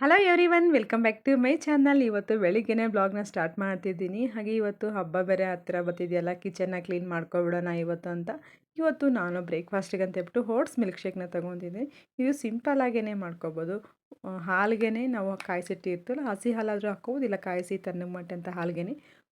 Hello everyone welcome back to my channel ಇವತ್ತು ಬೆಳಿಗ್ಗೆನೇ ಬ್ಲಾಗ್ನ start ಮಾಡ್ತಿದ್ದೀನಿ. ಹಾಗೆ ಇವತ್ತು ಹಬ್ಬ ಬೇರೆ ಹತ್ತಿರ ಬರ್ತಿದೆಯಲ್ಲ ಕಿಚನ್ನ ಕ್ಲೀನ್ ಮಾಡ್ಕೊಬಿಡೋಣ ಇವತ್ತು ಅಂತ. ಇವತ್ತು ನಾನು ಬ್ರೇಕ್ಫಾಸ್ಟಿಗೆ ಅಂತ ಹೇಳ್ಬಿಟ್ಟು ಓಟ್ಸ್ ಮಿಲ್ಕ್ ಶೇಕ್ನ ತೊಗೊಂಡಿದ್ದೀನಿ. ಇದು ಸಿಂಪಲ್ ಆಗೇ ಮಾಡ್ಕೊಬೋದು. ಹಾಲ್ಗೆ ನಾವು ಕಾಯಿಸಿಟ್ಟಿರ್ತಲ್ಲ ಹಸಿ ಹಾಲಾದರೂ ಹಾಕ್ಕೋಬೋದು, ಇಲ್ಲ ಕಾಯಿಸಿ ತಣ್ಣಗೆ ಅಂತ ಹಾಲ್ಗೆ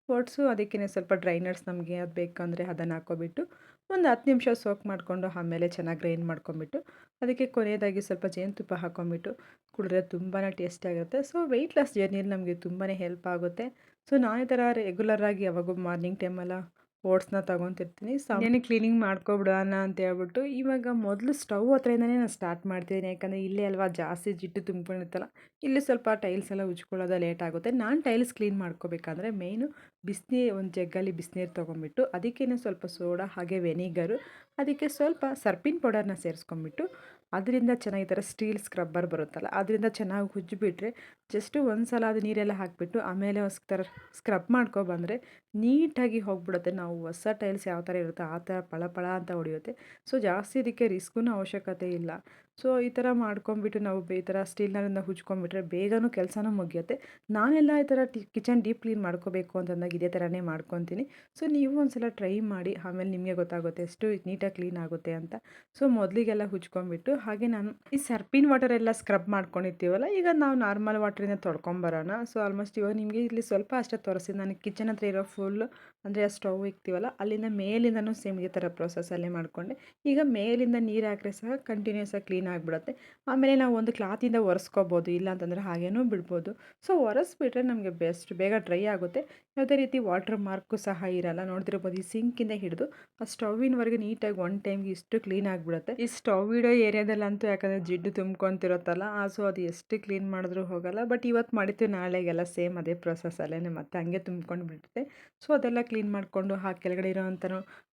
ಓಟ್ಸು ಅದಕ್ಕೇ ಸ್ವಲ್ಪ ಡ್ರೈನರ್ಸ್ ನಮಗೆ ಅದು ಬೇಕಂದರೆ ಅದನ್ನು ಹಾಕ್ಕೊಬಿಟ್ಟು ಒಂದು ಹತ್ತು ನಿಮಿಷ ಸೋಕ್ ಮಾಡಿಕೊಂಡು ಆಮೇಲೆ ಚೆನ್ನಾಗಿ ಗ್ರೈಂಡ್ ಮಾಡ್ಕೊಂಬಿಟ್ಟು, ಅದಕ್ಕೆ ಕೊನೆಯದಾಗಿ ಸ್ವಲ್ಪ ಜೇನುತುಪ್ಪ ಹಾಕೊಂಬಿಟ್ಟು ಕುಡಿದ್ರೆ ತುಂಬಾ ಟೇಸ್ಟಿಯಾಗುತ್ತೆ ಸೊ ವೆಯ್ಟ್ ಲಾಸ್ ಜರ್ನಿಯಲ್ಲಿ ನಮಗೆ ತುಂಬಾ ಹೆಲ್ಪ್ ಆಗುತ್ತೆ. ಸೊ, ನಾನು ಈ ಥರ ರೆಗ್ಯುಲರಾಗಿ ಯಾವಾಗೂ ಮಾರ್ನಿಂಗ್ ಟೈಮೆಲ್ಲ ಓಟ್ಸ್ನ ತೊಗೊತಿರ್ತೀನಿ. ಏನೇ ಕ್ಲೀನಿಂಗ್ ಮಾಡ್ಕೊಬಿಡೋಣ ಅಂತ ಹೇಳ್ಬಿಟ್ಟು ಇವಾಗ ಮೊದಲು ಸ್ಟವ್ ಹತ್ರದಿಂದಲೇ ನಾನು ಸ್ಟಾರ್ಟ್ ಮಾಡ್ತಿದ್ದೀನಿ. ಯಾಕಂದರೆ ಇಲ್ಲೇ ಅಲ್ವಾ ಜಾಸ್ತಿ ಜಿಟ್ಟು ತುಂಬ್ಕೊಂಡಿರ್ತಲ್ಲ ಇಲ್ಲಿ ಸ್ವಲ್ಪ ಟೈಲ್ಸ್ ಎಲ್ಲ ಉಜ್ಕೊಳ್ಳೋದ ಲೇಟ್ ಆಗುತ್ತೆ. ನಾನು ಟೈಲ್ಸ್ ಕ್ಲೀನ್ ಮಾಡ್ಕೋಬೇಕಂದ್ರೆ ಮೇಯ್ನು ಬಿಸಿನೀರು ಒಂದು ಜಗ್ಗಲ್ಲಿ ಬಿಸಿನೀರು ತೊಗೊಂಬಿಟ್ಟು, ಅದಕ್ಕೇನೆ ಸ್ವಲ್ಪ ಸೋಡಾ ಹಾಗೆ ವೆನಿಗರು, ಅದಕ್ಕೆ ಸ್ವಲ್ಪ ಸರ್ಪಿನ್ ಪೌಡರ್ನ ಸೇರಿಸ್ಕೊಂಬಿಟ್ಟು, ಅದರಿಂದ ಚೆನ್ನಾಗಿ ಥರ ಸ್ಟೀಲ್ ಸ್ಕ್ರಬ್ಬರ್ ಬರುತ್ತಲ್ಲ, ಅದರಿಂದ ಚೆನ್ನಾಗಿ ಉಜ್ಜಿಬಿಟ್ರೆ ಜಸ್ಟು ಒಂದು ಸಲ ಅದು ನೀರೆಲ್ಲ ಹಾಕಿಬಿಟ್ಟು, ಆಮೇಲೆ ಥರ ಸ್ಕ್ರಬ್ ಮಾಡ್ಕೊಬಂದರೆ ನೀಟಾಗಿ ಹೋಗ್ಬಿಡುತ್ತೆ. ನಾವು ಹೊಸ ಟೈಲ್ಸ್ ಯಾವ ಥರ ಇರುತ್ತೆ ಆ ಥರ ಪಳ ಪಳ ಅಂತ ಹೊಡೆಯುತ್ತೆ. ಸೊ ಜಾಸ್ತಿ ಇದಕ್ಕೆ ರಿಸ್ಕೂ ಅವಶ್ಯಕತೆ ಇಲ್ಲ. ಸೊ, ಈ ಥರ ಮಾಡ್ಕೊಂಬಿಟ್ಟು ನಾವು ಈ ಥರ ಸ್ಟೀಲರಿಂದ ಹುಜ್ಕೊಂಡ್ಬಿಟ್ರೆ ಬೇಗನೂ ಕೆಲಸನೂ ಮುಗಿಯುತ್ತೆ. ನಾನೆಲ್ಲ ಈ ಥರ ಟಿ, ಕಿಚನ್ ಡೀಪ್ ಕ್ಲೀನ್ ಮಾಡ್ಕೋಬೇಕು ಅಂತಂದಾಗ ಇದೇ ಥರನೇ ಮಾಡ್ಕೊತೀನಿ. ಸೊ, ನೀವು ಒಂದ್ಸಲ ಟ್ರೈ ಮಾಡಿ, ಆಮೇಲೆ ನಿಮಗೆ ಗೊತ್ತಾಗುತ್ತೆ ಎಷ್ಟು ನೀಟಾಗಿ ಕ್ಲೀನ್ ಆಗುತ್ತೆ ಅಂತ. ಸೊ, ಮೊದಲಿಗೆಲ್ಲ ಹುಜ್ಕೊಂಡ್ಬಿಟ್ಟು ಹಾಗೆ ನಾನು ಈ ಸರ್ಪಿನ್ ವಾಟರ್ ಎಲ್ಲ ಸ್ಕ್ರಬ್ ಮಾಡ್ಕೊಂಡಿರ್ತೀವಲ್ಲ, ಈಗ ನಾವು ನಾರ್ಮಲ್ ವಾಟ್ರಿಂದ ತೊಳ್ಕೊಂಬರೋಣ. ಸೊ, ಆಲ್ಮೋಸ್ಟ್ ಇವಾಗ ನಿಮಗೆ ಇಲ್ಲಿ ಸ್ವಲ್ಪ ಅಷ್ಟೇ ತೋರಿಸಿ ನಾನು ಕಿಚನ್ ಹತ್ರ ಇರೋ ಫುಲ್, ಅಂದರೆ ಸ್ಟವ್ ಇಕ್ತೀವಲ್ಲ, ಅಲ್ಲಿಂದ ಮೇಲಿಂದನೂ ಸೇಮ್ ಇದೇ ಥರ ಪ್ರೊಸೆಸಲ್ಲೇ ಮಾಡಿಕೊಂಡೆ. ಈಗ ಮೇಲಿಂದ ನೀರು ಹಾಕಿದ್ರೆ ಸಹ ಕಂಟಿನ್ಯೂಸ್ ಆಗಿ ಕ್ಲೀನ್ ಆಗಿಬಿಡುತ್ತೆ ಆಮೇಲೆ ನಾವು ಒಂದು ಕ್ಲಾತಿಂದ ಒರೆಸ್ಕೋಬೋದು, ಇಲ್ಲ ಅಂತಂದರೆ ಹಾಗೇನೂ ಬಿಡ್ಬೋದು. ಸೊ, ಒರೆಸ್ಬಿಟ್ರೆ ನಮಗೆ ಬೆಸ್ಟ್, ಬೇಗ ಡ್ರೈ ಆಗುತ್ತೆ. ಯಾವುದೇ ರೀತಿ ವಾಟರ್ ಮಾರ್ಕು ಸಹ ಇರಲ್ಲ. ನೋಡ್ತಿರ್ಬೋದು ಈ ಸಿಂಕಿಂದ ಹಿಡಿದು ಆ ಸ್ಟವ್ವಿನವರೆಗೆ ನೀಟಾಗಿ ಒನ್ ಟೈಮ್ಗೆ ಇಷ್ಟು ಕ್ಲೀನ್ ಆಗಿಬಿಡುತ್ತೆ. ಈ ಸ್ಟವ್ ಇಡೋ ಏರಿಯಾದಲ್ಲಂತೂ ಯಾಕಂದರೆ ಜಿಡ್ಡು ತುಂಬ್ಕೊತಿರುತ್ತಲ್ಲ ಸೊ ಅದು ಎಷ್ಟು ಕ್ಲೀನ್ ಮಾಡಿದ್ರೂ ಹೋಗಲ್ಲ. ಬಟ್ ಇವತ್ತು ಮಾಡಿತ್ತು ನಾಳೆಗೆಲ್ಲ ಸೇಮ್ ಅದೇ ಪ್ರೊಸೆಸಲ್ಲೇ ಮತ್ತೆ ಹಂಗೆ ತುಂಬ್ಕೊಂಡು ಬಿಡುತ್ತೆ ಸೊ, ಅದೆಲ್ಲ ಕ್ಲೀನ್ ಮಾಡಿಕೊಂಡು ಆ ಕೆಳಗಡೆ ಇರೋವಂಥ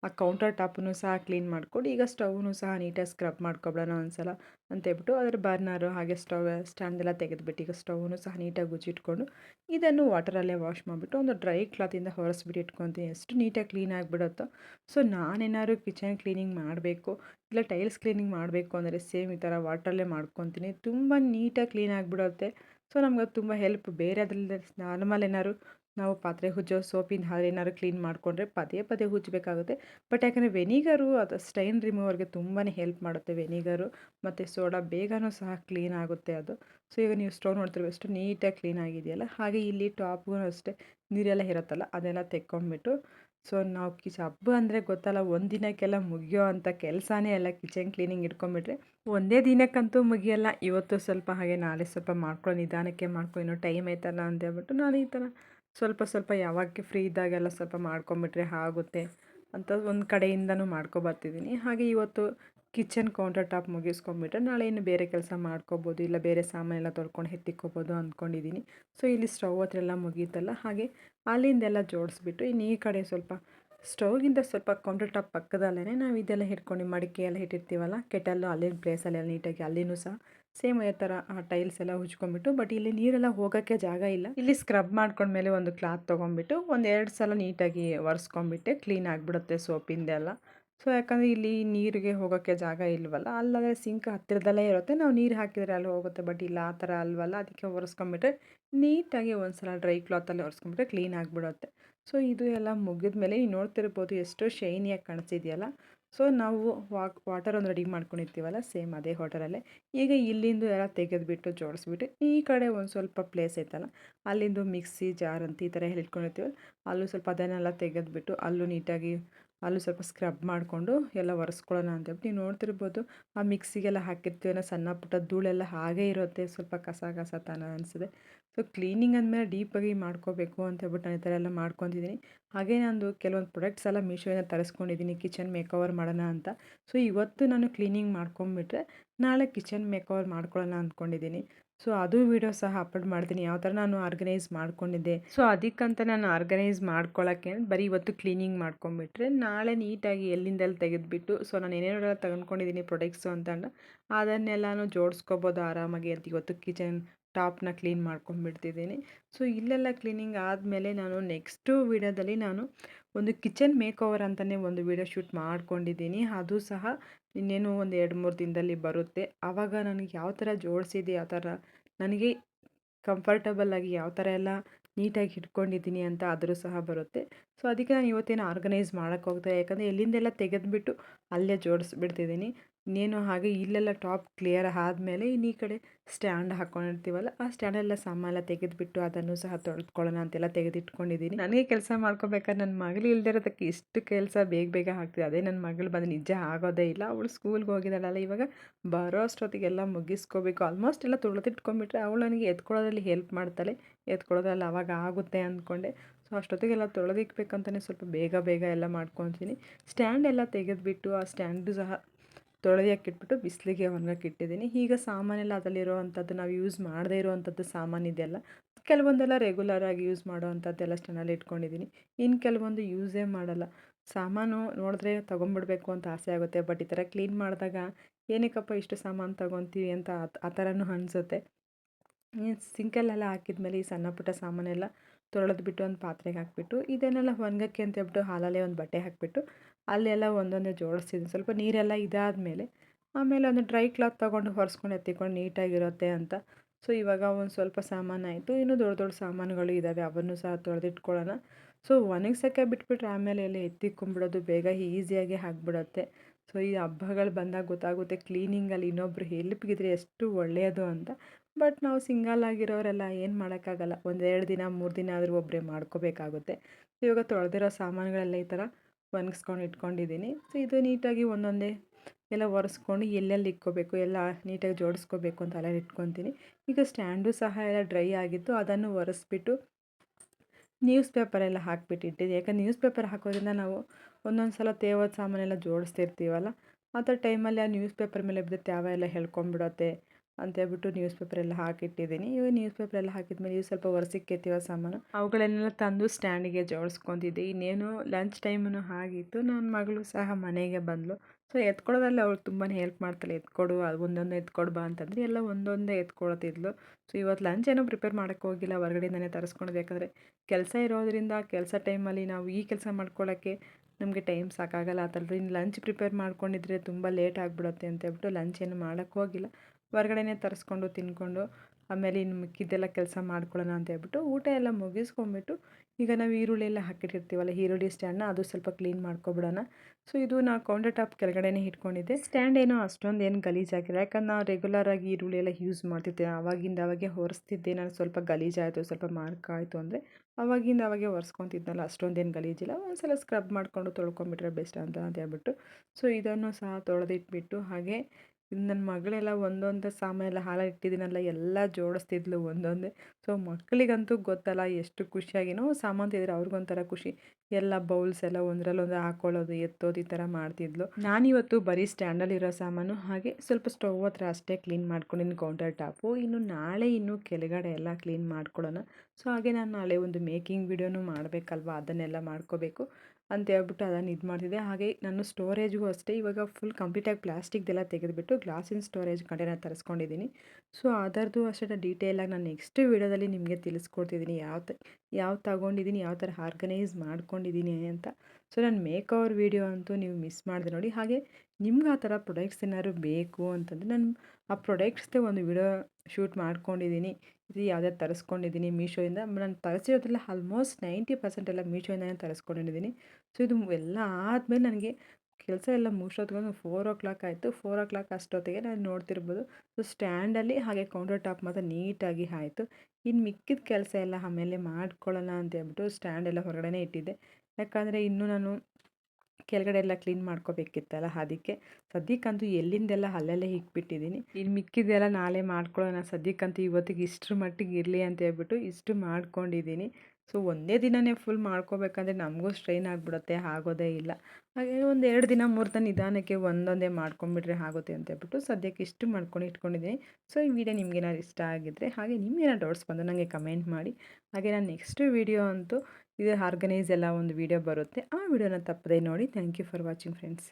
ಆ ಕೌಂಟರ್ ಟಾಪನ್ನು ಸಹ ಕ್ಲೀನ್ ಮಾಡಿಕೊಂಡು ಈಗ ಸ್ಟವ್ನು ಸಹ ನೀಟಾಗಿ ಸ್ಕ್ರಬ್ ಮಾಡ್ಕೊಬಿಡೋಣ ಒಂದ್ಸಲ. ಅಂತೇಳ್ಬಿಟ್ಟು ಅದರ ಬರ್ನರು ಹಾಗೆ ಸ್ಟವ್ ಸ್ಟ್ಯಾಂಡೆಲ್ಲ ತೆಗೆದುಬಿಟ್ಟು ಈಗ ಸ್ಟವನ್ನು ಸಹ ನೀಟಾಗಿ ಉಜ್ಜಿಟ್ಕೊಂಡು ಇದನ್ನು ವಾಟರಲ್ಲೇ ವಾಶ್ ಮಾಡಿಬಿಟ್ಟು ಒಂದು ಡ್ರೈ ಕ್ಲಾತಿಂದ ಹೊರಸ್ಬಿಟ್ಟು ಇಟ್ಕೊತೀನಿ ಎಷ್ಟು ನೀಟಾಗಿ ಕ್ಲೀನ್ ಆಗಿಬಿಡುತ್ತೋ. ಸೊ, ನಾನೇನಾದ್ರು ಕಿಚನ್ ಕ್ಲೀನಿಂಗ್ ಮಾಡಬೇಕು, ಇಲ್ಲ ಟೈಲ್ಸ್ ಕ್ಲೀನಿಂಗ್ ಮಾಡಬೇಕು ಅಂದರೆ ಸೇಮ್ ಈ ಥರ ವಾಟರಲ್ಲೇ ಮಾಡ್ಕೊತೀನಿ. ತುಂಬ ನೀಟಾಗಿ ಕ್ಲೀನ್ ಆಗಿಬಿಡುತ್ತೆ. ಸೊ, ನಮ್ಗೆ ಅದು ತುಂಬ ಹೆಲ್ಪ್. ಬೇರೆ ಅದರಲ್ಲಿ ನಾರ್ಮಲ್ ಏನಾದ್ರು ನಾವು ಪಾತ್ರೆ ಉಜ್ಜೋ ಸೋಪಿನ ಏನಾದ್ರು ಕ್ಲೀನ್ ಮಾಡಿಕೊಂಡ್ರೆ ಪದೇ ಪದೇ ಉಜ್ಜಬೇಕಾಗುತ್ತೆ ಬಟ್ ಯಾಕಂದರೆ ವೆನಿಗರು ಅದು ಸ್ಟೈನ್ ರಿಮೂವರ್ಗೆ ತುಂಬಾ ಹೆಲ್ಪ್ ಮಾಡುತ್ತೆ ವೆನಿಗರು ಮತ್ತು ಸೋಡಾ ಬೇಗನೂ ಸಹ ಕ್ಲೀನ್ ಆಗುತ್ತೆ ಅದು. ಸೊ ಈಗ ನೀವು ಸ್ಟೋವ್ ನೋಡ್ತಿರೋ ಅಷ್ಟು ನೀಟಾಗಿ ಕ್ಲೀನ್ ಆಗಿದೆಯಲ್ಲ, ಹಾಗೆ ಇಲ್ಲಿ ಟಾಪ್ಗೂ ಅಷ್ಟೇ ನೀರೆಲ್ಲ ಇರುತ್ತಲ್ಲ, ಅದೆಲ್ಲ ತೆಕ್ಕೊಂಡ್ಬಿಟ್ಟು, ಸೊ ನಾವು ಕಿಚ ಹಬ್ಬ ಅಂದರೆ ಗೊತ್ತಲ್ಲ ಒಂದಿನಕ್ಕೆಲ್ಲ ದಿನಕ್ಕೆಲ್ಲ ಮುಗಿಯೋ ಅಂಥ ಕೆಲಸನೇ ಅಲ್ಲ, ಕಿಚನ್ ಕ್ಲೀನಿಂಗ್ ಇಟ್ಕೊಂಡ್ಬಿಟ್ರೆ ಒಂದೇ ದಿನಕ್ಕಂತೂ ಮುಗಿಯಲ್ಲ, ಇವತ್ತು ಸ್ವಲ್ಪ ಹಾಗೆ ನಾಳೆ ಸ್ವಲ್ಪ ಮಾಡ್ಕೊಳ್ಳೋ ನಿಧಾನಕ್ಕೆ ಮಾಡ್ಕೊ, ಇನ್ನೂ ಟೈಮ್ ಐತಲ್ಲ ಅಂತ ಹೇಳ್ಬಿಟ್ಟು ನಾನು ಈ ಥರ ಸ್ವಲ್ಪ ಸ್ವಲ್ಪ ಯಾವಾಗ ಫ್ರೀ ಇದ್ದಾಗೆಲ್ಲ ಸ್ವಲ್ಪ ಮಾಡ್ಕೊಂಬಿಟ್ರೆ ಆಗುತ್ತೆ ಅಂತ ಒಂದು ಕಡೆಯಿಂದನೂ ಮಾಡ್ಕೊಬರ್ತಿದ್ದೀನಿ ಹಾಗೆ ಇವತ್ತು ಕಿಚನ್ ಕೌಂಟರ್ ಟಾಪ್ ಮುಗಿಸ್ಕೊಂಡ್ಬಿಟ್ರೆ ನಾಳೆ ಇನ್ನು ಬೇರೆ ಕೆಲಸ ಮಾಡ್ಕೋಬೋದು ಇಲ್ಲ ಬೇರೆ ಸಾಮಾನೆಲ್ಲ ತೊಳ್ಕೊಂಡು ಎತ್ತಿಕ್ಕೋಬೋದು ಅಂದ್ಕೊಂಡಿದ್ದೀನಿ ಸೊ ಇಲ್ಲಿ ಸ್ಟವ್ ಹತ್ರ ಎಲ್ಲ ಮುಗೀತಲ್ಲ, ಹಾಗೆ ಅಲ್ಲಿಂದೆಲ್ಲ ಜೋಡಿಸ್ಬಿಟ್ಟು ಇನ್ನು ಈ ಕಡೆ ಸ್ವಲ್ಪ ಸ್ಟವ್ಗಿಂತ ಸ್ವಲ್ಪ ಕೌಂಟರ್ ಟಾಪ್ ಪಕ್ಕದಲ್ಲೇ ನಾವು ಇದೆಲ್ಲ ಹಿಡ್ಕೊಂಡು ಮಡಿಕೆ ಎಲ್ಲ ಇಟ್ಟಿರ್ತೀವಲ್ಲ, ಕೆಟಲ್ಲು ಅಲ್ಲಿನ ಪ್ಲೇಸಲ್ಲೆಲ್ಲ ನೀಟಾಗಿ ಅಲ್ಲಿನೂ ಸಹ ಸೇಮ್ ಅದೇ ಥರ ಆ ಟೈಲ್ಸ್ ಎಲ್ಲ ಉಜ್ಕೊಂಡ್ಬಿಟ್ಟು, ಬಟ್ ಇಲ್ಲಿ ನೀರೆಲ್ಲ ಹೋಗೋಕ್ಕೆ ಜಾಗ ಇಲ್ಲ. ಇಲ್ಲಿ ಸ್ಕ್ರಬ್ ಮಾಡ್ಕೊಂಡ್ಮೇಲೆ ಒಂದು ಕ್ಲಾತ್ ತೊಗೊಂಬಿಟ್ಟು ಒಂದು ಎರಡು ಸಲ ನೀಟಾಗಿ ಒರೆಸ್ಕೊಂಡ್ಬಿಟ್ಟೆ ಕ್ಲೀನ್ ಆಗಿಬಿಡುತ್ತೆ ಸೋಪಿಂದೆಲ್ಲ ಸೊ ಯಾಕಂದರೆ ಇಲ್ಲಿ ನೀರಿಗೆ ಹೋಗೋಕ್ಕೆ ಜಾಗ ಇಲ್ವಲ್ಲ, ಅಲ್ಲಾದರೆ ಸಿಂಕ್ ಹತ್ತಿರದಲ್ಲೇ ಇರುತ್ತೆ. ನಾವು ನೀರು ಹಾಕಿದರೆ ಅಲ್ಲಿ ಹೋಗುತ್ತೆ, ಬಟ್ ಇಲ್ಲ, ಆ ಥರ ಅಲ್ವಲ್ಲ, ಅದಕ್ಕೆ ಒರೆಸ್ಕೊಂಬಿಟ್ರೆ ನೀಟಾಗಿ ಒಂದು ಸಲ ಡ್ರೈ ಕ್ಲಾತಲ್ಲಿ ಒರೆಸ್ಕೊಂಬಿಟ್ರೆ ಕ್ಲೀನ್ ಆಗಿಬಿಡುತ್ತೆ. ಸೊ ಇದು ಎಲ್ಲ ಮುಗಿದ ಮೇಲೆ ನೀವು ನೋಡ್ತಿರ್ಬೋದು ಎಷ್ಟು ಶೈನಿಯಾಗಿ ಕಾಣಿಸ್ತಿದೆಯಲ್ಲ ಸೊ ನಾವು ವಾಕ್, ವಾಟರ್ ಒಂದು ರೆಡಿ ಮಾಡ್ಕೊಂಡಿರ್ತೀವಲ್ಲ, ಸೇಮ್ ಅದೇ ಹೋಟೆಲಲ್ಲೇ. ಈಗ ಇಲ್ಲಿಂದ ಎಲ್ಲ ತೆಗೆದುಬಿಟ್ಟು, ಜೋಡಿಸ್ಬಿಟ್ಟು, ಈ ಕಡೆ ಒಂದು ಸ್ವಲ್ಪ ಪ್ಲೇಸ್ ಐತಲ್ಲ, ಅಲ್ಲಿಂದು ಮಿಕ್ಸಿ, ಜಾರ್ ಅಂತ ಈ ಥರ ಹೇಳಿಟ್ಕೊಂಡಿರ್ತೀವಲ್ಲ ಅಲ್ಲೂ ಸ್ವಲ್ಪ ಅದನ್ನೆಲ್ಲ ತೆಗೆದುಬಿಟ್ಟು, ಅಲ್ಲೂ ನೀಟಾಗಿ ಅಲ್ಲೂ ಸ್ವಲ್ಪ ಸ್ಕ್ರಬ್ ಮಾಡಿಕೊಂಡು ಎಲ್ಲ ಒರೆಸ್ಕೊಳ್ಳೋಣ ಅಂತೇಳ್ಬಿಟ್ಟು ನೀವು ನೋಡ್ತಿರ್ಬೋದು. ಆ ಮಿಕ್ಸಿಗೆಲ್ಲ ಹಾಕಿರ್ತೀವಲ್ಲ ಸಣ್ಣ ಪುಟ್ಟ ಧೂಳೆಲ್ಲ ಹಾಗೇ ಇರುತ್ತೆ. ಸ್ವಲ್ಪ ಕಸ ಕಸ ತನ ಅನಿಸಿದೆ ಸೊ ಕ್ಲೀನಿಂಗ್ ಅಂದಮೇಲೆ ಡೀಪಾಗಿ ಮಾಡ್ಕೋಬೇಕು ಅಂತ ಹೇಳ್ಬಿಟ್ಟು ನಾನು ಈ ಥರ ಎಲ್ಲ ಮಾಡ್ಕೊತಿದ್ದೀನಿ ಹಾಗೆ ನಾನು ಕೆಲವೊಂದು ಪ್ರೊಡಕ್ಟ್ಸ್ ಎಲ್ಲ ಮೀಶೋಯಿಂದ ತರಿಸ್ಕೊಂಡಿದ್ದೀನಿ. ಕಿಚನ್ ಮೇಕವರ್ ಮಾಡೋಣ ಅಂತ. ಸೊ ಇವತ್ತು ನಾನು ಕ್ಲೀನಿಂಗ್ ಮಾಡ್ಕೊಂಬಿಟ್ರೆ ನಾಳೆ ಕಿಚನ್ ಮೇಕವರ್ ಮಾಡ್ಕೊಳ್ಳೋಣ ಅಂದ್ಕೊಂಡಿದ್ದೀನಿ. ಸೊ, ಅದು ವಿಡಿಯೋ ಸಹ ಅಪ್ಲೋಡ್ ಮಾಡ್ತೀನಿ. ಯಾವ ಥರ ನಾನು ಆರ್ಗನೈಸ್ ಮಾಡ್ಕೊಂಡಿದ್ದೆ. ಸೊ, ಅದಕ್ಕಂತ ನಾನು ಆರ್ಗನೈಸ್ ಮಾಡ್ಕೊಳ್ಳೋಕ್ಕೆ ಬರೀ ಇವತ್ತು ಕ್ಲೀನಿಂಗ್ ಮಾಡ್ಕೊಂಡ್ಬಿಟ್ರೆ ನಾಳೆ ನೀಟಾಗಿ ಎಲ್ಲಿಂದಲ್ಲಿ ತೆಗೆದುಬಿಟ್ಟು, ಸೊ, ನಾನು ಏನೇನೆಲ್ಲ ತಗೊಂಡ್ಕೊಂಡಿದ್ದೀನಿ ಪ್ರೊಡಕ್ಟ್ಸು ಅಂತಂದ್ರೆ ಅದನ್ನೆಲ್ಲನೂ ಜೋಡಿಸ್ಕೋಬೋದು ಆರಾಮಾಗಿ ಅಂತ ಇವತ್ತು ಕಿಚನ್ ಟಾಪ್ನ ಕ್ಲೀನ್ ಮಾಡ್ಕೊಂಡ್ಬಿಡ್ತಿದ್ದೀನಿ ಸೊ, ಇಲ್ಲೆಲ್ಲ ಕ್ಲೀನಿಂಗ್ ಆದಮೇಲೆ ನಾನು ನೆಕ್ಸ್ಟು ವೀಡಿಯೋದಲ್ಲಿ ನಾನು ಒಂದು ಕಿಚನ್ ಮೇಕ್ ಓವರ್ ಅಂತಲೇ ಒಂದು ವೀಡಿಯೋ ಶೂಟ್ ಮಾಡ್ಕೊಂಡಿದ್ದೀನಿ. ಅದು ಸಹ ಇನ್ನೇನು ಒಂದು ಎರಡು ಮೂರು ದಿನದಲ್ಲಿ ಬರುತ್ತೆ. ಆವಾಗ ನನಗೆ ಯಾವ ಥರ ಜೋಡಿಸಿದೆ ಯಾವ ಥರ ನನಗೆ ಕಂಫರ್ಟಬಲ್ ಆಗಿ ಯಾವ ಥರ ಎಲ್ಲ ನೀಟಾಗಿ ಇಟ್ಕೊಂಡಿದ್ದೀನಿ ಅಂತ ಆದರೂ ಸಹ ಬರುತ್ತೆ. ಸೊ, ಅದಕ್ಕೆ ನಾನು ಇವತ್ತೇನು ಆರ್ಗನೈಸ್ ಮಾಡೋಕ್ಕೆ ಹೋಗ್ತಾ ಯಾಕಂದರೆ ಎಲ್ಲಿಂದೆಲ್ಲ ತೆಗೆದುಬಿಟ್ಟು ಅಲ್ಲೇ ಜೋಡಿಸ್ಬಿಡ್ತಿದ್ದೀನಿ ಇನ್ನೇನು ಹಾಗೆ ಇಲ್ಲೆಲ್ಲ ಟಾಪ್ ಕ್ಲಿಯರ್ ಆದಮೇಲೆ ಇನ್ನು ಈ ಕಡೆ ಸ್ಟ್ಯಾಂಡ್ ಹಾಕ್ಕೊಂಡಿರ್ತೀವಲ್ಲ ಆ ಸ್ಟ್ಯಾಂಡೆಲ್ಲ ಸಾಮಾನೆಲ್ಲ ತೆಗೆದುಬಿಟ್ಟು ಅದನ್ನು ಸಹ ತೊಳೆದುಕೊಳ್ಳೋಣ ಅಂತೆಲ್ಲ ತೆಗೆದಿಟ್ಕೊಂಡಿದ್ದೀನಿ ನನಗೆ ಕೆಲಸ ಮಾಡ್ಕೋಬೇಕಾದ್ರೆ ನನ್ನ ಮಗಳು ಇಲ್ಲದೆ ಇರೋದಕ್ಕೆ ಇಷ್ಟು ಕೆಲಸ ಬೇಗ ಬೇಗ ಆಗ್ತಿದೆ. ಅದೇ ನನ್ನ ಮಗಳು ಬಂದು ನಿಜ ಆಗೋದೇ ಇಲ್ಲ. ಅವಳು ಸ್ಕೂಲ್ಗೆ ಹೋಗಿದ್ದಾಳಲ್ಲ, ಇವಾಗ ಬರೋ ಅಷ್ಟೊತ್ತಿಗೆಲ್ಲ ಮುಗಿಸ್ಕೋಬೇಕು. ಆಲ್ಮೋಸ್ಟ್ ಎಲ್ಲ ತೊಳೆದಿಟ್ಕೊಂಡ್ಬಿಟ್ರೆ ಅವಳು ನನಗೆ ಎತ್ಕೊಳ್ಳೋದ್ರಲ್ಲಿ ಹೆಲ್ಪ್ ಮಾಡ್ತಾಳೆ. ಎತ್ಕೊಳ್ಳೋದ್ರಲ್ಲಿ ಅವಾಗ ಆಗುತ್ತೆ ಅಂದ್ಕೊಂಡೆ. ಸೊ ಅಷ್ಟೊತ್ತಿಗೆಲ್ಲ ತೊಳೆದಿಕ್ಬೇಕಂತಲೇ ಸ್ವಲ್ಪ ಬೇಗ ಬೇಗ ಎಲ್ಲ ಮಾಡ್ಕೊತೀನಿ. ಸ್ಟ್ಯಾಂಡ್ ಎಲ್ಲ ತೆಗೆದುಬಿಟ್ಟು ಆ ಸ್ಟ್ಯಾಂಡು ಸಹ ತೊಳೆಯೋಕೆ ಇಟ್ಬಿಟ್ಟು ಬಿಸಿಲಿಗೆ ಒಣಗಕ್ಕೆ ಇಟ್ಟಿದ್ದೀನಿ. ಈಗ ಸಾಮಾನೆಲ್ಲ ಅದರಲ್ಲಿರೋ ಅಂಥದ್ದು ನಾವು ಯೂಸ್ ಮಾಡದೇ ಇರೋವಂಥದ್ದು ಸಾಮಾನು ಇದೆಯಲ್ಲ, ಕೆಲವೊಂದೆಲ್ಲ ರೆಗ್ಯುಲರಾಗಿ ಯೂಸ್ ಮಾಡೋ ಅಂಥದ್ದೆಲ್ಲ ಸ್ಟ್ಯಾಂಡಲ್ಲಿ ಇಟ್ಕೊಂಡಿದ್ದೀನಿ. ಇನ್ನು ಕೆಲವೊಂದು ಯೂಸೇ ಮಾಡಲ್ಲ. ಸಾಮಾನು ನೋಡಿದ್ರೆ ತೊಗೊಂಬಿಡ್ಬೇಕು ಅಂತ ಆಸೆ ಆಗುತ್ತೆ ಬಟ್ ಈ ಥರ ಕ್ಲೀನ್ ಮಾಡಿದಾಗ ಏನಕ್ಕಪ್ಪ ಇಷ್ಟು ಸಾಮಾನು ತೊಗೊತೀವಿ ಅಂತ ಆ ಥರನೂ ಅನಿಸುತ್ತೆ. ಸಿಂಕಲ್ಲೆಲ್ಲ ಹಾಕಿದ್ಮೇಲೆ ಈ ಸಣ್ಣ ಪುಟ್ಟ ಸಾಮಾನೆಲ್ಲ ತೊಳೆದ್ಬಿಟ್ಟು ಒಂದು ಪಾತ್ರೆಗೆ ಹಾಕಿಬಿಟ್ಟು, ಇದನ್ನೆಲ್ಲ ಒಣಗಕ್ಕೆ ಅಂತ ಹೇಳ್ಬಿಟ್ಟು ಹಾಲಲ್ಲೇ ಒಂದು ಬಟ್ಟೆ ಹಾಕಿಬಿಟ್ಟು, ಅಲ್ಲೆಲ್ಲ ಒಂದೊಂದೇ ಜೋಡಿಸ್ತಿದ್ದೀನಿ ಸ್ವಲ್ಪ ನೀರೆಲ್ಲ ಇದಾದ ಮೇಲೆ ಆಮೇಲೆ ಒಂದು ಡ್ರೈ ಕ್ಲಾತ್ ತೊಗೊಂಡು ಒರೆಸ್ಕೊಂಡು ಎತ್ತಿಕೊಂಡು ನೀಟಾಗಿರುತ್ತೆ ಅಂತ. ಸೊ, ಇವಾಗ ಒಂದು ಸ್ವಲ್ಪ ಸಾಮಾನು ಆಯಿತು. ಇನ್ನೂ ದೊಡ್ಡ ದೊಡ್ಡ ಸಾಮಾನುಗಳು ಇದ್ದಾವೆ ಅವನ್ನು ಸಹ ತೊಳೆದಿಟ್ಕೊಳ್ಳೋಣ. ಸೊ, ಒಣಗ್ಸೋಕ್ಕೆ ಬಿಟ್ಬಿಟ್ರೆ ಆಮೇಲೆ ಎಲ್ಲ ಎತ್ತಿಕೊಂಬಿಡೋದು ಬೇಗ ಈಸಿಯಾಗಿ ಹಾಕ್ಬಿಡುತ್ತೆ ಸೊ, ಈ ಹಬ್ಬಗಳು ಬಂದಾಗ ಗೊತ್ತಾಗುತ್ತೆ, ಕ್ಲೀನಿಂಗಲ್ಲಿ ಇನ್ನೊಬ್ಬರು ಹೆಲ್ಪ್ಗಿದ್ರೆ ಎಷ್ಟು ಒಳ್ಳೆಯದು ಅಂತ. ಬಟ್ ನಾವು ಸಿಂಗಲ್ ಆಗಿರೋರೆಲ್ಲ ಏನು ಮಾಡೋಕ್ಕಾಗಲ್ಲ. ಒಂದೆರಡು ದಿನ, ಮೂರು ದಿನ ಆದರೂ ಒಬ್ಬರೇ ಮಾಡ್ಕೋಬೇಕಾಗುತ್ತೆ. ಇವಾಗ ತೊಳೆದಿರೋ ಸಾಮಾನುಗಳೆಲ್ಲ ಈ ಥರ ಒಣಗಿಸ್ಕೊಂಡು ಇಟ್ಕೊಂಡಿದ್ದೀನಿ. ಸೊ ಇದು ನೀಟಾಗಿ ಒಂದೊಂದೇ ಎಲ್ಲ ಒರೆಸ್ಕೊಂಡು ಎಲ್ಲೆಲ್ಲಿ ಇಕ್ಕೋಬೇಕು, ಎಲ್ಲ ನೀಟಾಗಿ ಜೋಡಿಸ್ಕೋಬೇಕು ಅಂತ ಎಲ್ಲ ಇಟ್ಕೊತೀನಿ. ಈಗ ಸ್ಟ್ಯಾಂಡು ಸಹ ಎಲ್ಲ ಡ್ರೈ ಆಗಿತ್ತು. ಅದನ್ನು ಒರೆಸ್ಬಿಟ್ಟು ನ್ಯೂಸ್ ಪೇಪರೆಲ್ಲ ಹಾಕ್ಬಿಟ್ಟಿಟ್ಟಿದ್ದೆ ಯಾಕಂದ್ರೆ ನ್ಯೂಸ್ ಪೇಪರ್ ಹಾಕೋದ್ರಿಂದ ನಾವು ಒಂದೊಂದು ಸಲ ತೇವದ ಸಾಮಾನೆಲ್ಲ ಜೋಡಿಸ್ತಿರ್ತೀವಲ್ಲ, ಆ ಥರ ಟೈಮಲ್ಲಿ ಆ ನ್ಯೂಸ್ ಪೇಪರ್ ಮೇಲೆ ಬಿದ್ದ ತ್ಯಾವ ಎಲ್ಲ ಹೇಳ್ಕೊಂಬಿಡತ್ತೆ. ಅಂತೇಳ್ಬಿಟ್ಟು ನ್ಯೂಸ್ ಪೇಪರೆಲ್ಲ ಹಾಕಿಟ್ಟಿದ್ದೀನಿ. ಇವಾಗ ನ್ಯೂಸ್ ಪೇಪರೆಲ್ಲ ಹಾಕಿದ್ಮೇಲೆ ಇವು ಸ್ವಲ್ಪ ಒರೆಸಿಕ್ಕೆತ್ತಿವ ಸಾಮಾನು. ಅವುಗಳನ್ನೆಲ್ಲ ತಂದು ಸ್ಟ್ಯಾಂಡಿಗೆ ಜೋಡಿಸ್ಕೊತಿದ್ದೆ. ಇನ್ನೇನು ಲಂಚ್ ಟೈಮೂ ಆಗಿತ್ತು. ನನ್ನ ಮಗಳು ಸಹ ಮನೆಗೆ ಬಂದಳು ಸೊ ಎತ್ಕೊಳ್ಳೋದ್ರಲ್ಲಿ ಅವಳು ತುಂಬಾ ಹೆಲ್ಪ್ ಮಾಡ್ತಾಳೆ. ಎತ್ಕೊಡು, ಅದು ಒಂದೊಂದು ಎತ್ಕೊಡು ಬಾ ಅಂತಂದರೆ ಎಲ್ಲ ಒಂದೊಂದೇ ಎತ್ಕೊಳ್ತಿದ್ಲು. ಸೊ ಇವತ್ತು ಲಂಚ್ ಏನೋ ಪ್ರಿಪೇರ್ ಮಾಡೋಕ್ಕೆ ಹೋಗಿಲ್ಲ. ಹೊರಗಡೆಯಿಂದನೇ ತರಿಸ್ಕೊಳೋದು ಯಾಕಂದರೆ ಕೆಲಸ ಇರೋದರಿಂದ ಕೆಲಸ ಟೈಮಲ್ಲಿ ನಾವು ಈ ಕೆಲಸ ಮಾಡ್ಕೊಳ್ಳೋಕ್ಕೆ ನಮಗೆ ಟೈಮ್ ಸಾಕಾಗಲ್ಲ. ಆ ಇನ್ನು ಲಂಚ್ ಪ್ರಿಪೇರ್ ಮಾಡ್ಕೊಂಡಿದ್ರೆ ತುಂಬ ಲೇಟ್ ಆಗಿಬಿಡುತ್ತೆ ಅಂತ ಹೇಳ್ಬಿಟ್ಟು ಲಂಚ್ ಏನು ಮಾಡೋಕ್ಕೆ ಹೋಗಿಲ್ಲ. ಹೊರಗಡೆನೇ ತರಿಸ್ಕೊಂಡು ತಿನ್ಕೊಂಡು ಆಮೇಲೆ ಇನ್ನು ಮಿಕ್ಕಿದ್ದೆಲ್ಲ ಕೆಲಸ ಮಾಡ್ಕೊಳ್ಳೋಣ ಅಂತ ಹೇಳ್ಬಿಟ್ಟು ಊಟ ಎಲ್ಲ ಮುಗಿಸ್ಕೊಂಬಿಟ್ಟು ಈಗ ನಾವು ಈರುಳ್ಳಿ ಎಲ್ಲ ಹಾಕಿಟ್ಟಿರ್ತೀವಲ್ಲ, ಈರುಳ್ಳಿ ಸ್ಟ್ಯಾಂಡ್ನ ಅದು ಸ್ವಲ್ಪ ಕ್ಲೀನ್ ಮಾಡ್ಕೊಬಿಡೋಣ. ಸೊ ಇದು ನಾ ಕೌಂಟರ್ ಟಾಪ್ ಕೆಳಗಡೆನೇ ಇಟ್ಕೊಂಡಿದ್ದೆ. ಸ್ಟ್ಯಾಂಡ್ ಏನೋ ಅಷ್ಟೊಂದು ಏನು ಗಲೀಜಾಗಿಲ್ಲ ಯಾಕಂದ್ರೆ ನಾವು ರೆಗ್ಯುಲರಾಗಿ ಈರುಳ್ಳಿ ಎಲ್ಲ ಯೂಸ್ ಮಾಡ್ತಿದ್ದೆ ಆವಾಗಿಂದ ಅವಾಗೆ ಹೊರಿಸ್ತಿದ್ದೆ. ನಾನು ಸ್ವಲ್ಪ ಗಲೀಜಾಯಿತು ಸ್ವಲ್ಪ ಮಾರ್ಕ್ ಆಯಿತು ಅಂದರೆ ಅವಾಗಿಂದ ಅವಾಗೆ ಒರೆಸ್ಕೊತಿದ್ನಲ್ಲ ಅಷ್ಟೊಂದೇನು ಗಲೀಜಿಲ್ಲ ಒಂದ್ಸಲ ಸ್ಕ್ರಬ್ ಮಾಡಿಕೊಂಡು ತೊಳ್ಕೊಂಬಿಟ್ರೆ ಬೆಸ್ಟ್ ಅಂತ ಅಂತ ಹೇಳ್ಬಿಟ್ಟು. ಸೊ ಇದನ್ನು ಸಹ ತೊಳೆದಿಟ್ಬಿಟ್ಟು ಹಾಗೆ ನನ್ನ ಮಗಳೆಲ್ಲ ಒಂದೊಂದು ಸಾಮಾನೆಲ್ಲ ಹಾಳಾಗಿ ಇಟ್ಟಿದ್ದೀನಲ್ಲ, ಎಲ್ಲ ಜೋಡಿಸ್ತಿದ್ಲು ಒಂದೊಂದೇ. ಸೊ ಮಕ್ಕಳಿಗಂತೂ ಗೊತ್ತಲ್ಲ ಎಷ್ಟು ಖುಷಿಯಾಗಿನೋ ಸಾಮಾನು ತಿಂದರೆ ಅವ್ರಿಗೊಂಥರ ಖುಷಿ. ಎಲ್ಲ ಬೌಲ್ಸ್ ಎಲ್ಲ ಒಂದರಲ್ಲೊಂದು ಹಾಕೊಳ್ಳೋದು, ಎತ್ತೋದು, ಈ ಥರ ಮಾಡ್ತಿದ್ಲು. ನಾನಿವತ್ತು ಬರೀ ಸ್ಟ್ಯಾಂಡಲ್ಲಿರೋ ಸಾಮಾನು, ಹಾಗೆ ಸ್ವಲ್ಪ ಸ್ಟವ್ ಹತ್ರ ಅಷ್ಟೇ ಕ್ಲೀನ್ ಮಾಡ್ಕೊಂಡಿನಿ ಕೌಂಟರ್ ಟಾಪು. ಇನ್ನು ನಾಳೆ ಇನ್ನು ಕೆಳಗಡೆ ಎಲ್ಲ ಕ್ಲೀನ್ ಮಾಡ್ಕೊಳ್ಳೋಣ. ಸೊ ಹಾಗೆ ನಾನು ನಾಳೆ ಒಂದು ಮೇಕಿಂಗ್ ವಿಡಿಯೋನು ಮಾಡಬೇಕಲ್ವ, ಅದನ್ನೆಲ್ಲ ಮಾಡ್ಕೋಬೇಕು. ಅಂತ ಹೇಳ್ಬಿಟ್ಟು ಅದನ್ನು ಇದು ಮಾಡ್ತಿದ್ದೆ. ಹಾಗೆ ನಾನು ಸ್ಟೋರೇಜ್ಗೂ ಅಷ್ಟೇ, ಇವಾಗ ಫುಲ್ ಕಂಪ್ಲೀಟಾಗಿ ಪ್ಲಾಸ್ಟಿಕ್ದೆಲ್ಲ ತೆಗೆದುಬಿಟ್ಟು ಗ್ಲಾಸಿನ ಸ್ಟೋರೇಜ್ ಕಂಟೈನರ್ ತರಿಸ್ಕೊಂಡಿದ್ದೀನಿ ಸೊ ಅದರದ್ದು ಅಷ್ಟೇ ಡೀಟೇಲಾಗಿ ನಾನು ನೆಕ್ಸ್ಟ್ ವೀಡಿಯೋದಲ್ಲಿ ನಿಮಗೆ ತಿಳಿಸ್ಕೊಡ್ತಿದ್ದೀನಿ ಯಾವ ತ, ಯಾವ ತಗೊಂಡಿದ್ದೀನಿ ಯಾವ ಥರ ಆರ್ಗನೈಸ್ ಮಾಡ್ಕೊಂಡಿದ್ದೀನಿ ಅಂತ. ಸೊ ನಾನು ಮೇಕ್ ಓವರ್ ವೀಡಿಯೋ ಅಂತೂ ನೀವು ಮಿಸ್ ಮಾಡಿದೆ ನೋಡಿ. ಹಾಗೆ ನಿಮ್ಗೆ ಆ ಥರ ಪ್ರೊಡಕ್ಟ್ಸ್ ಏನಾದ್ರು ಬೇಕು ಅಂತಂದರೆ ನಾನು ಆ ಪ್ರೊಡಕ್ಟ್ಸ್ದೇ ಒಂದು ವಿಡಿಯೋ ಶೂಟ್ ಮಾಡ್ಕೊಂಡಿದ್ದೀನಿ. ಇದು ಯಾವುದೇ ತರಿಸ್ಕೊಂಡಿದ್ದೀನಿ ಮೀಶೋಯಿಂದ ನಾನು ತರಿಸಿರೋದ್ರಲ್ಲಿ ಆಲ್ಮೋಸ್ಟ್ ನೈಂಟಿ ಪರ್ಸೆಂಟ್ ಎಲ್ಲ ಮೀಶೋಯಿಂದನೇ ತರಿಸ್ಕೊಂಡಿದ್ದೀನಿ. ಸೊ ಇದು ಎಲ್ಲ ಆದಮೇಲೆ ನನಗೆ ಕೆಲಸ ಎಲ್ಲ ಮುಗಿಸೋದ್ಕೊಂಡು ಫೋರ್ ಓ ಕ್ಲಾಕ್ ಆಯಿತು. ಫೋರ್ ಓ ಕ್ಲಾಕ್ ಅಷ್ಟೊತ್ತಿಗೆ ನಾನು ನೋಡ್ತಿರ್ಬೋದು. ಸೊ ಸ್ಟ್ಯಾಂಡಲ್ಲಿ ಹಾಗೆ ಕೌಂಟರ್ ಟಾಪ್ ಮಾತ್ರ ನೀಟಾಗಿ ಆಯಿತು ಇನ್ನು ಮಿಕ್ಕಿದ ಕೆಲಸ ಎಲ್ಲ ಆಮೇಲೆ ಮಾಡ್ಕೊಳ್ಳೋಣ ಅಂತ ಹೇಳ್ಬಿಟ್ಟು ಸ್ಟ್ಯಾಂಡ್ ಎಲ್ಲ ಹೊರಗಡೆನೇ ಇಟ್ಟಿದ್ದೆ. ಯಾಕಂದರೆ ಇನ್ನೂ ನಾನು ಕೆಳಗಡೆ ಎಲ್ಲ ಕ್ಲೀನ್ ಮಾಡ್ಕೋಬೇಕಿತ್ತಲ್ಲ ಅದಕ್ಕೆ. ಸದ್ಯಕ್ಕಂತೂ ಎಲ್ಲಿಂದೆಲ್ಲ ಅಲ್ಲಲ್ಲೇ ಇಕ್ಬಿಟ್ಟಿದ್ದೀನಿ ಇನ್ನು ಮಿಕ್ಕಿದೆಲ್ಲ ನಾಳೆ ಮಾಡ್ಕೊಳ್ಳೋಣ. ಸದ್ಯಕ್ಕಂತೂ ಇವತ್ತಿಗೆ ಇಷ್ಟರ ಮಟ್ಟಿಗೆ ಇರಲಿ ಅಂತ ಹೇಳ್ಬಿಟ್ಟು ಇಷ್ಟು ಮಾಡ್ಕೊಂಡಿದ್ದೀನಿ. ಸೊ, ಒಂದೇ ದಿನವೇ ಫುಲ್ ಮಾಡ್ಕೋಬೇಕಂದ್ರೆ ನಮಗೂ ಸ್ಟ್ರೈನ್ ಆಗಿಬಿಡುತ್ತೆ, ಆಗೋದೇ ಇಲ್ಲ. ಹಾಗೆ ಒಂದು ಎರಡು ದಿನ ಮೂರು ದಿನ ನಿಧಾನಕ್ಕೆ ಒಂದೊಂದೇ ಮಾಡ್ಕೊಂಬಿಟ್ರೆ ಆಗುತ್ತೆ ಅಂತ ಹೇಳ್ಬಿಟ್ಟು ಸದ್ಯಕ್ಕೆ ಇಷ್ಟು ಮಾಡ್ಕೊಂಡು ಇಟ್ಕೊಂಡಿದ್ದೀನಿ. ಸೊ, ಈ ವಿಡಿಯೋ ನಿಮ್ಗೇನಾದ್ರು ಇಷ್ಟ ಆಗಿದ್ದರೆ ಹಾಗೆ ನಿಮ್ಗೇನಾದ್ರು ಡೌಟ್ಸ್ ಬಂದು ನನಗೆ ಕಮೆಂಟ್ ಮಾಡಿ. ಹಾಗೆ ನಾನು ನೆಕ್ಸ್ಟ್ ವೀಡಿಯೋ ಅಂತೂ ಇದು ಆರ್ಗನೈಸ್ ಎಲ್ಲ ಒಂದು ವೀಡಿಯೋ ಬರುತ್ತೆ. ಆ ವಿಡಿಯೋನ ತಪ್ಪದೆ ನೋಡಿ. Thank you for watching friends